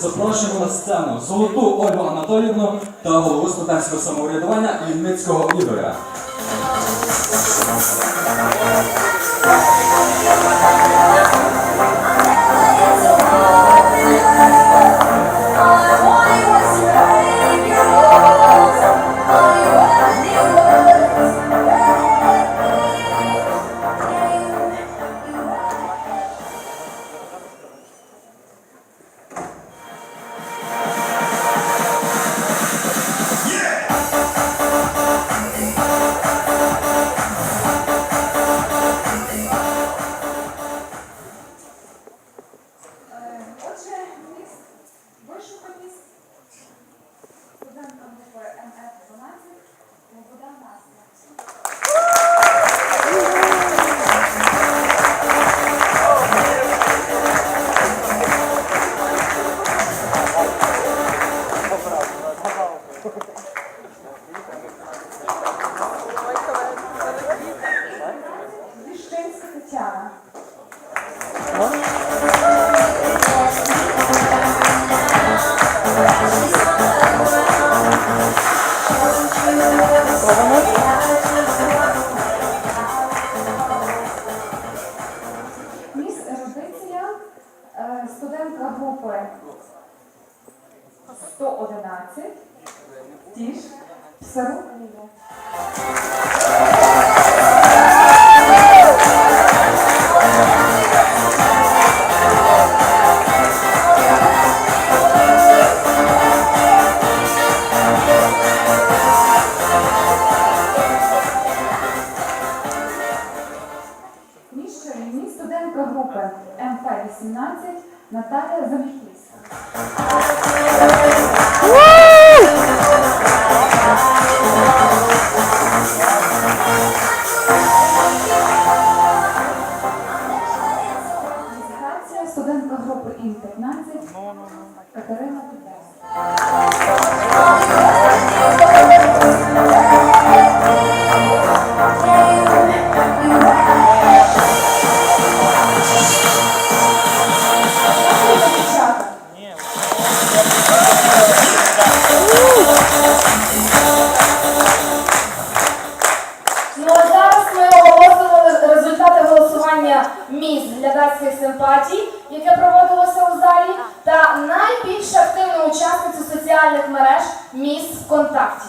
запрошуємо на сцену золоту Ольгу Анатоліївну та голову студентського самоврядування Лінницького Ігоря. 12, ніж, все Miss Contact.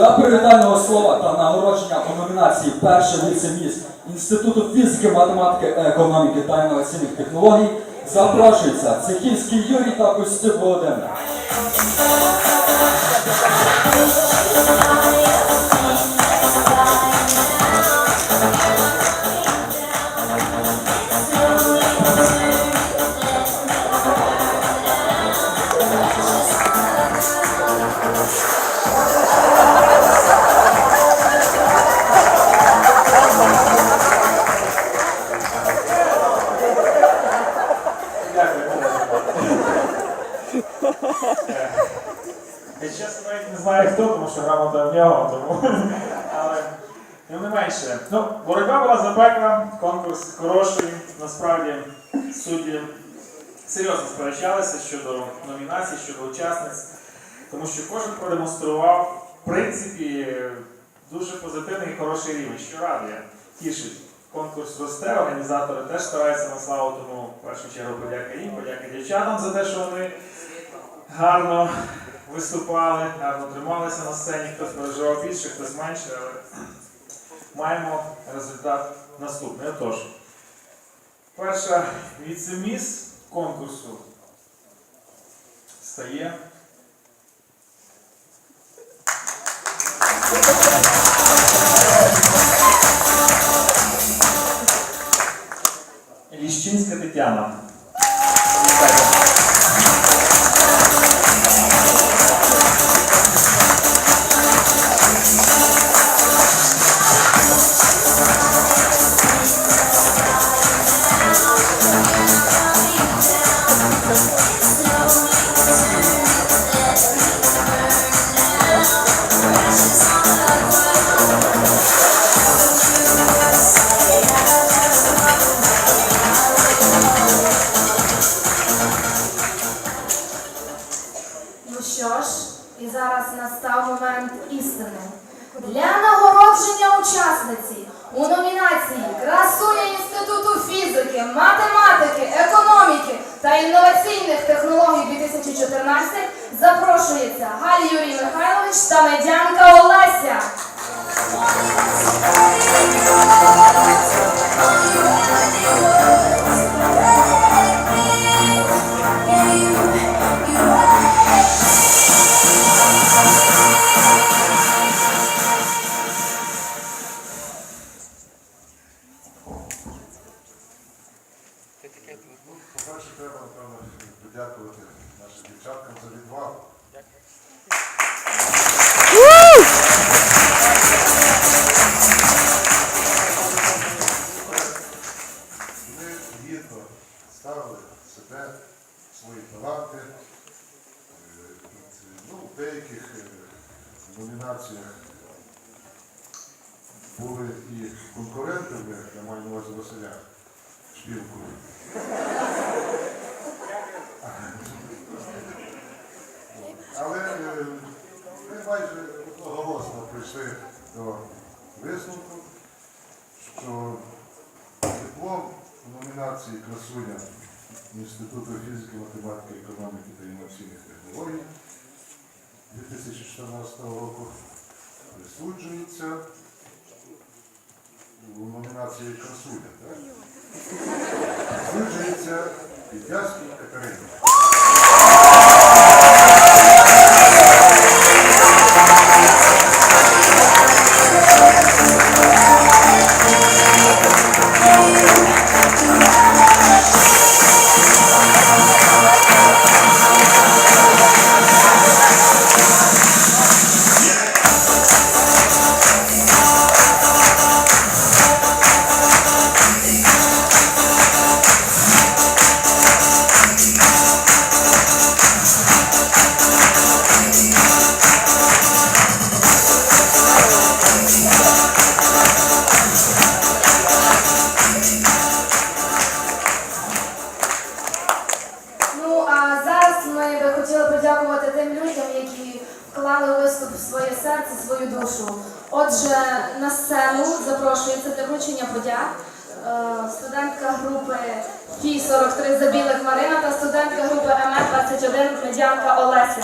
Для привітального слова та нагородження у номінації Перше віце-міст Інституту фізики, математики, економіки та інноваційних технологій запрошується Цехівський Юрій та Костюк Володимир. Я чесно навіть не знаю хто, тому що грамота в нього, тому. Але тим не менше. Ну, боротьба була запекла, конкурс хороший, насправді судді серйозно сперечалися щодо номінацій, щодо учасниць, тому що кожен продемонстрував, в принципі, дуже позитивний і хороший рівень, що радує, тішить. Конкурс росте, організатори теж стараються на славу, тому в першу чергу подяка їм, подяки дівчатам за те, що вони гарно виступали, гарно трималися на сцені, хтось переживав більше, хтось менше, але маємо результат наступний. Отож, перша віце-міс конкурсу стає. Фізики, математики, економіки та інноваційних технологій 2014 запрошується Галі Юрій Михайлович та медянка Олеся. Номінаціях були і конкурентами, я маю на увазі Василя Шпілку. Але е, ми майже одноголосно прийшли до висновку, що диплом номінації Красуня Інституту фізики, математики, економіки та інноваційних технологій 2014 року присуджується у номінації Красуня. Так? Присуджується Підвязкій Катерині. Вклали виступ своє серце, свою душу. Отже, на сцену запрошується для вручення подяк е, студентка групи Фі 43 Забілих Марина та студентка групи МР 21 Медянка Олеся.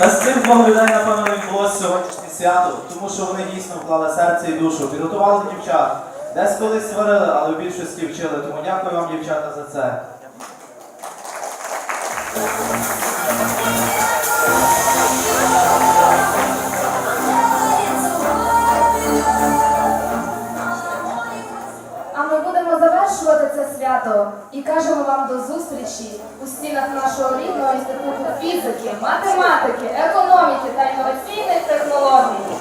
Без цих двох людей, напевно, не відбулося сьогоднішнє свято, тому що вони дійсно вклали серце і душу, підготували дівчат. Десь колись сварили, але в більшості вчили. Тому дякую вам, дівчата, за це. А ми будемо завершувати це свято і кажемо вам до зустрічі у стінах нашого рідного інституту фізики, математики, економіки та інноваційних технологій.